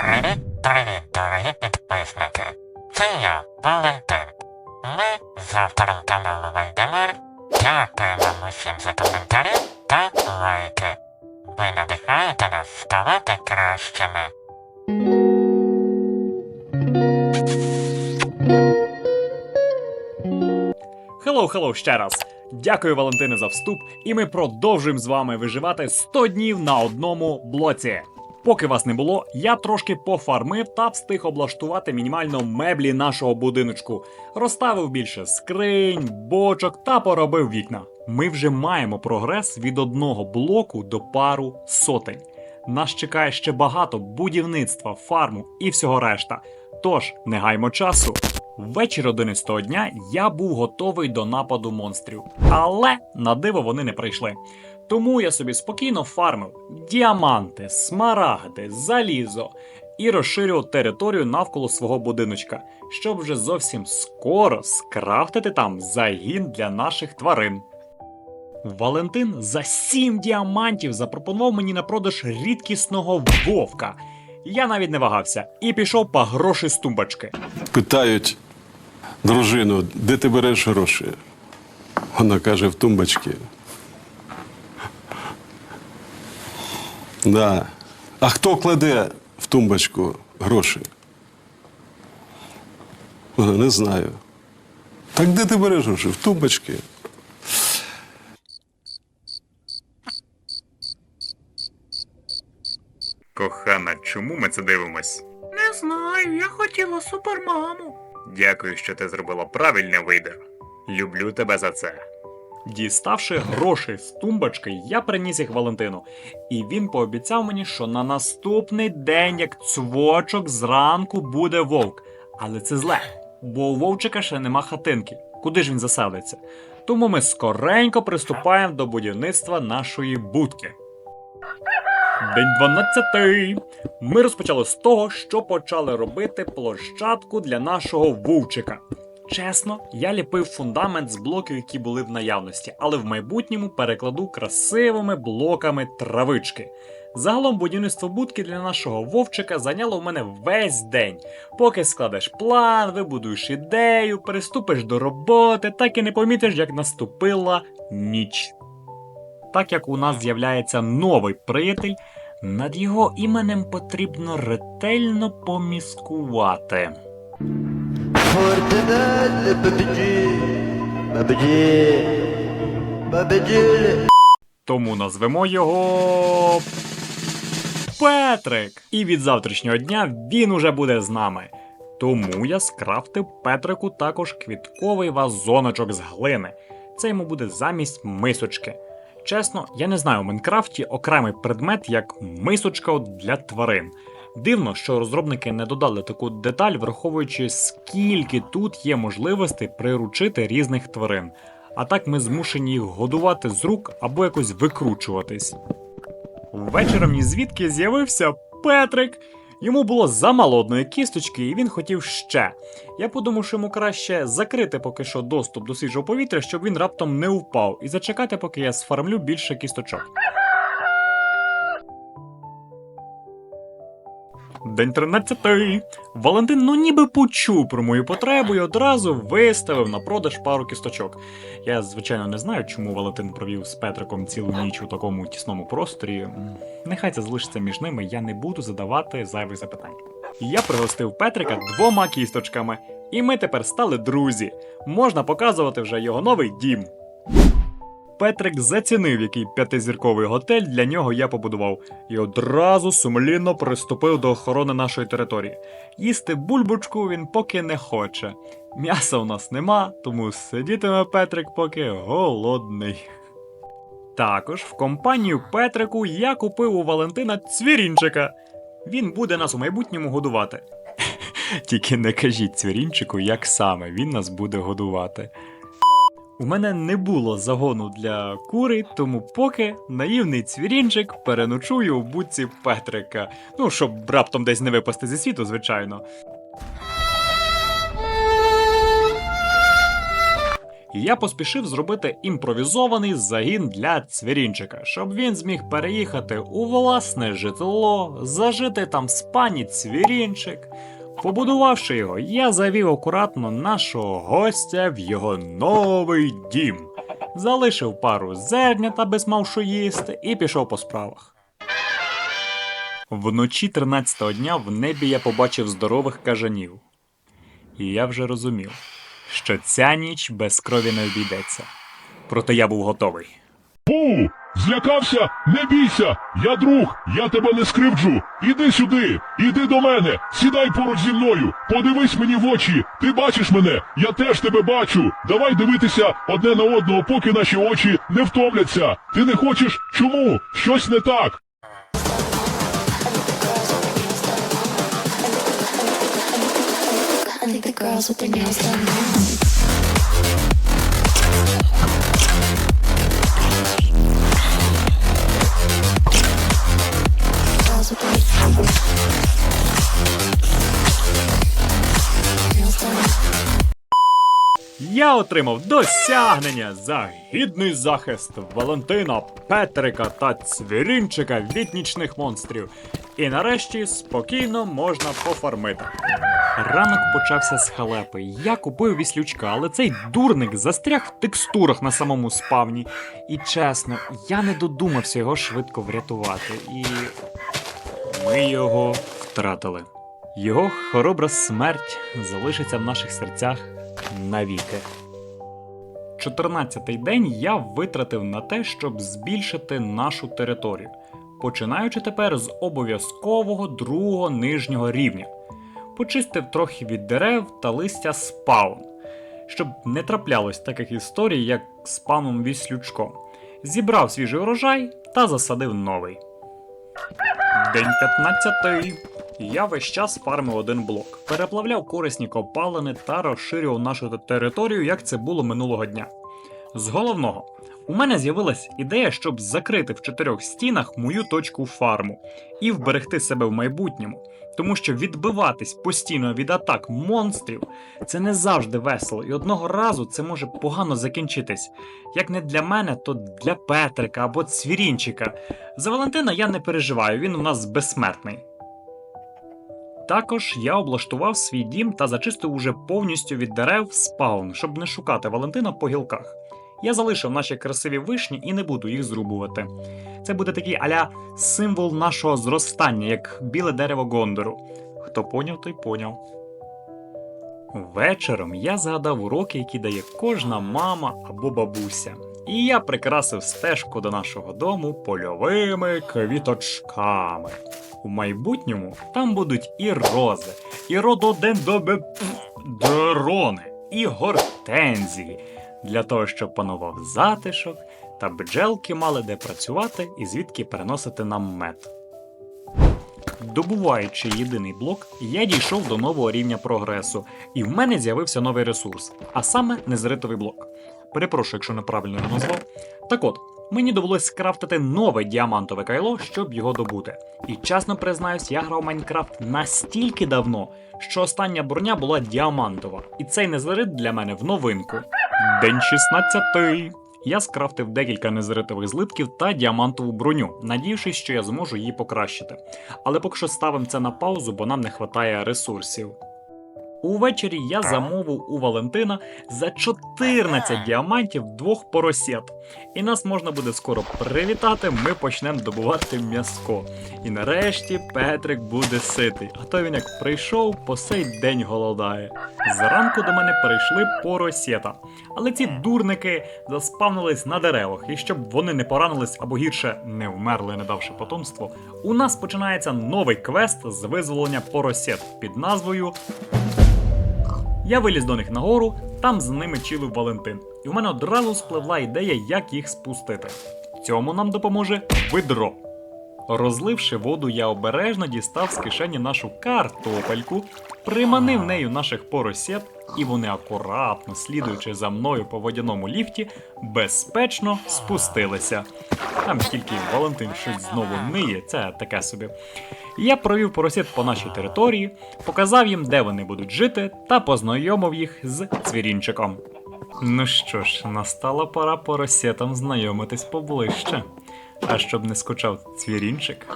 Привіт, дорогі підписники. Це я, Валентин. Ми з автором каналу Вальдемар. Дякуємо вам усім за коментарі та лайки. Ви надихаєте нас ставати кращими. Хеллоу, хеллоу ще раз. Дякую, Валентине, за вступ, і ми продовжуємо з вами виживати 100 днів на одному блоці. Поки вас не було, я трошки пофармив та встиг облаштувати мінімально меблі нашого будиночку. Розставив більше скринь, бочок та поробив вікна. Ми вже маємо прогрес від одного блоку до пару сотень. Нас чекає ще багато будівництва, фарму і всього решта. Тож не гаймо часу. Ввечері 11 дня я був готовий до нападу монстрів, але на диво вони не прийшли. Тому я собі спокійно фармив діаманти, смарагди, залізо і розширював територію навколо свого будиночка, щоб вже зовсім скоро скрафтити там загін для наших тварин. Валентин за 7 діамантів запропонував мені на продаж рідкісного вовка. Я навіть не вагався і пішов по гроші з тумбочки. Питають дружину, де ти береш гроші? Вона каже, в тумбочці. Да. А хто кладе в тумбочку гроші? Не знаю. Так де ти береш гроші? В тумбочці. Кохана, чому ми це дивимось? Не знаю, я хотіла супермаму. Дякую, що ти зробила правильний вибір. Люблю тебе за це. Діставши гроші з тумбочки, я приніс їх Валентину, і він пообіцяв мені, що на наступний день, як цвочок, зранку буде вовк. Але це зле, бо у вовчика ще нема хатинки. Куди ж він заселиться? Тому ми скоренько приступаємо до будівництва нашої будки. День 12. Ми розпочали з того, що почали робити площадку для нашого вовчика. Чесно, я ліпив фундамент з блоків, які були в наявності, але в майбутньому перекладу красивими блоками травички. Загалом будівництво будки для нашого вовчика зайняло в мене весь день. Поки складеш план, вибудуєш ідею, приступиш до роботи, так і не помітиш, як наступила ніч. Так як у нас з'являється новий приятель, над його іменем потрібно ретельно поміскувати. Тому назвемо його. Петрик! І від завтрашнього дня він уже буде з нами. Тому я скрафтив Петрику також квітковий вазоночок з глини. Це йому буде замість мисочки. Чесно, я не знаю в Майнкрафті окремий предмет як мисочка для тварин. Дивно, що розробники не додали таку деталь, враховуючи, скільки тут є можливостей приручити різних тварин. А так ми змушені їх годувати з рук або якось викручуватись. Ввечером ні звідки з'явився Петрик. Йому було замало одної кісточки, і він хотів ще. Я подумав, що йому краще закрити поки що доступ до свіжого повітря, щоб він раптом не впав, і зачекати, поки я сфармлю більше кісточок. День 13. Валентин ну ніби почув про мою потребу і одразу виставив на продаж пару кісточок. Я, звичайно, не знаю, чому Валентин провів з Петриком цілу ніч у такому тісному просторі. Нехай це залишиться між ними, я не буду задавати зайвих запитань. Я пригостив Петрика двома кісточками, і ми тепер стали друзі. Можна показувати вже його новий дім. Петрик зацінив, який п'ятизірковий готель для нього я побудував, і одразу сумлінно приступив до охорони нашої території. Їсти бульбочку він поки не хоче. М'яса у нас нема, тому сидітиме Петрик поки голодний. Також в компанію Петрику я купив у Валентина цвірінчика. Він буде нас у майбутньому годувати. Тільки не кажіть цвірінчику, як саме він нас буде годувати. У мене не було загону для кури, тому поки наївний цвірінчик переночує у будці Петрика. Ну, щоб раптом десь не випасти зі світу, звичайно. я поспішив зробити імпровізований загін для цвірінчика, щоб він зміг переїхати у власне житло, зажити там з пані цвірінчик. Побудувавши його, я завів акуратно нашого гостя в його новий дім, залишив пару зернята без мав що їсти і пішов по справах. Вночі 13-го дня в небі я побачив здорових кажанів. І я вже розумів, що ця ніч без крові не обійдеться. Проте я був готовий. Пу! Злякався? Не бійся! Я друг, я тебе не скривджу. Іди сюди, іди до мене, сідай поруч зі мною, подивись мені в очі. Ти бачиш мене, я теж тебе бачу. Давай дивитися одне на одного, поки наші очі не втомляться. Ти не хочеш? Чому? Щось не так. I think the girls with their nails done. Я отримав досягнення за гідний захист Валентина, Петрика та Цвірінчика від нічних монстрів. І нарешті спокійно можна пофармити. Ранок почався з халепи. Я купив віслючка, але цей дурник застряг в текстурах на самому спавні. І чесно, я не додумався його швидко врятувати. І ми його втратили. Його хоробра смерть залишиться в наших серцях навіки. 14-й день я витратив на те, щоб збільшити нашу територію, починаючи тепер з обов'язкового другого нижнього рівня. Почистив трохи від дерев та листя спаун, щоб не траплялось таких історій, як з паном Віслючком. Зібрав свіжий урожай та засадив новий. День 15. Я весь час фармив один блок, переплавляв корисні копалини та розширював нашу територію, як це було минулого дня. З головного, у мене з'явилась ідея, щоб закрити в чотирьох стінах мою точку фарму і вберегти себе в майбутньому, тому що відбиватись постійно від атак монстрів це не завжди весело, і одного разу це може погано закінчитись. Як не для мене, то для Петрика або Цвірінчика. За Валентина я не переживаю, він у нас безсмертний. Також я облаштував свій дім та зачистив уже повністю від дерев спаун, щоб не шукати Валентина по гілках. Я залишив наші красиві вишні і не буду їх зрубувати. Це буде такий аля символ нашого зростання, як біле дерево Гондору. Хто поняв, той поняв. Вечором я згадав уроки, які дає кожна мама або бабуся. І я прикрасив стежку до нашого дому польовими квіточками. У майбутньому там будуть і рози, і рододендробедрони, і гортензії, для того, щоб панував затишок, та бджелки мали де працювати і звідки переносити нам мед. Добуваючи єдиний блок, я дійшов до нового рівня прогресу, і в мене з'явився новий ресурс, а саме незритовий блок. Перепрошую, якщо неправильно його назвав. Так от, мені довелось скрафтити нове діамантове кайло, щоб його добути. І чесно признаюсь, я грав Майнкрафт настільки давно, що остання броня була діамантова, і цей незрит для мене в новинку. День 16. Я скрафтив декілька незритових злитків та діамантову броню, надіявшись, що я зможу її покращити. Але поки що ставимо це на паузу, бо нам не вистачає ресурсів. Увечері я замовив у Валентина за 14 діамантів двох поросят. І нас можна буде скоро привітати, ми почнемо добувати м'яско. І нарешті Петрик буде ситий, а то він як прийшов, по сей день голодає. Зранку до мене прийшли поросята. Але ці дурники заспавнились на деревах, і щоб вони не поранились або гірше не вмерли, не давши потомство, у нас починається новий квест з визволення поросят під назвою я виліз до них нагору, там з ними чилив Валентин, і в мене одразу спливла ідея, як їх спустити. Цьому нам допоможе видро. Розливши воду, я обережно дістав з кишені нашу картопельку, приманив нею наших поросят, і вони акуратно, слідуючи за мною по водяному ліфті, безпечно спустилися. Там тільки Валентин щось знову ниє, це таке собі. Я провів поросят по нашій території, показав їм, де вони будуть жити, та познайомив їх з цвірінчиком. Ну що ж, настала пора поросятам знайомитись поближче. А щоб не скучав цвірінчик,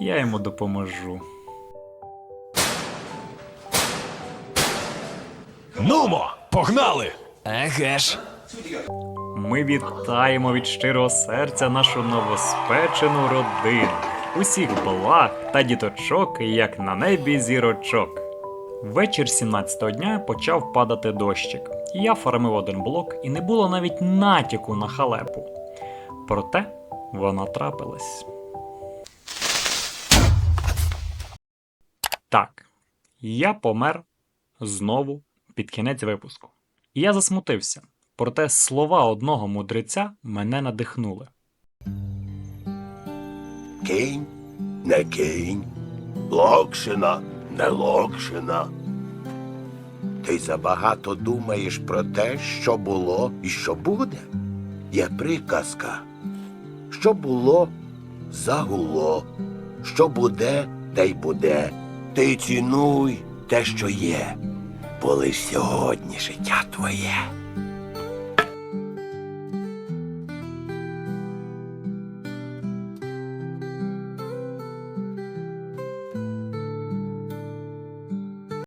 я йому допоможу. Нумо, погнали! Еге ж. Ми вітаємо від щирого серця нашу новоспечену родину. Усіх благ та діточок, як на небі зірочок. Вечір 17-го дня почав падати дощик. Я фармив один блок і не було навіть натяку на халепу. Проте вона трапилась. Так, я помер знову під кінець випуску. І я засмутився. Проте слова одного мудреця мене надихнули. Кінь, не кінь, локшина, не локшина. Ти забагато думаєш про те, що було і що буде. Є приказка. Що було, загуло. Що буде, те й буде. Ти цінуй те, що є. Бо лиш сьогодні життя твоє.